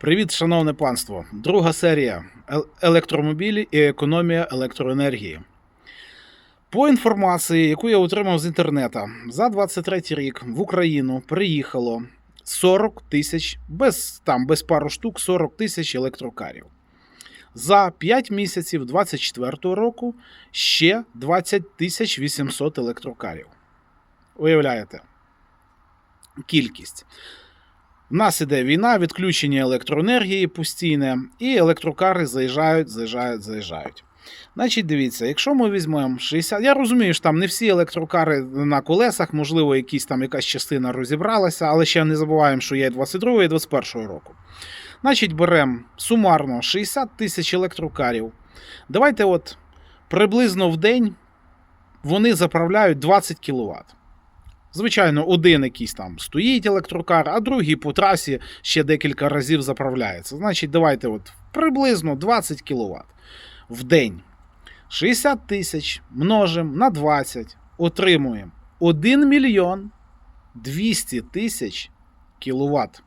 Привіт, шановне панство! Друга серія електромобілі і економія електроенергії. По інформації, яку я отримав з інтернету, за 23 рік в Україну приїхало 40 тисяч, без, там, без пару штук, 40 тисяч електрокарів. За 5 місяців 24 року ще 20 тисяч 800 електрокарів. Уявляєте? Кількість. У нас іде війна, відключення електроенергії постійне, і електрокари заїжджають, заїжджають, заїжджають. Значить, дивіться, якщо ми візьмемо 60. Я розумію, що там не всі електрокари на колесах, можливо, якісь там якась частина розібралася, але ще не забуваємо, що є 22 і 21 року. Значить, беремо сумарно 60 тисяч електрокарів. Давайте, от приблизно в день вони заправляють 20 кВт. Звичайно, один якийсь там стоїть електрокар, а другий по трасі ще декілька разів заправляється. Значить, давайте от приблизно 20 кВт в день. 60 тисяч множимо на 20, отримуємо 1 мільйон 200 тисяч кВт.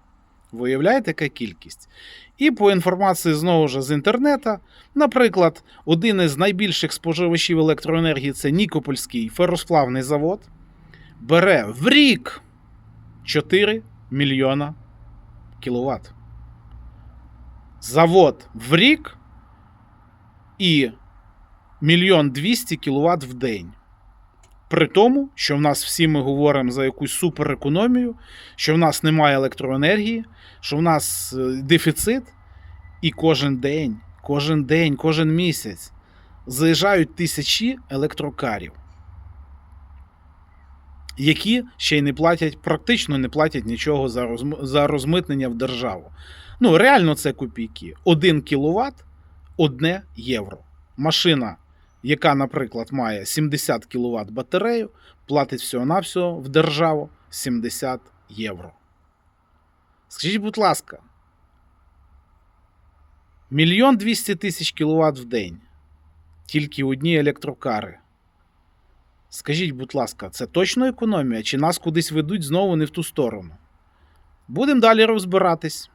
Ви уявляєте, яка кількість? І по інформації знову ж з інтернету, наприклад, один із найбільших споживачів електроенергії це Нікопольський феросплавний завод бере в рік 4 мільйона кіловат. Завод в рік і мільйон 200 кіловат в день. При тому, що в нас всі ми говоримо за якусь суперекономію, що в нас немає електроенергії, що в нас е, дефіцит, і кожен день, кожен день, кожен місяць заїжджають тисячі електрокарів які ще й не платять, практично не платять нічого за, розм... за розмитнення в державу. Ну, реально це копійки. 1 кВт 1 євро. Машина, яка, наприклад, має 70 кВт батарею, платить всього-навсього в державу 70 євро. Скажіть, будь ласка, мільйон 200 тисяч кВт в день. Тільки одні електрокари. Скажіть, будь ласка, це точно економія, чи нас кудись ведуть знову не в ту сторону? Будемо далі розбиратись.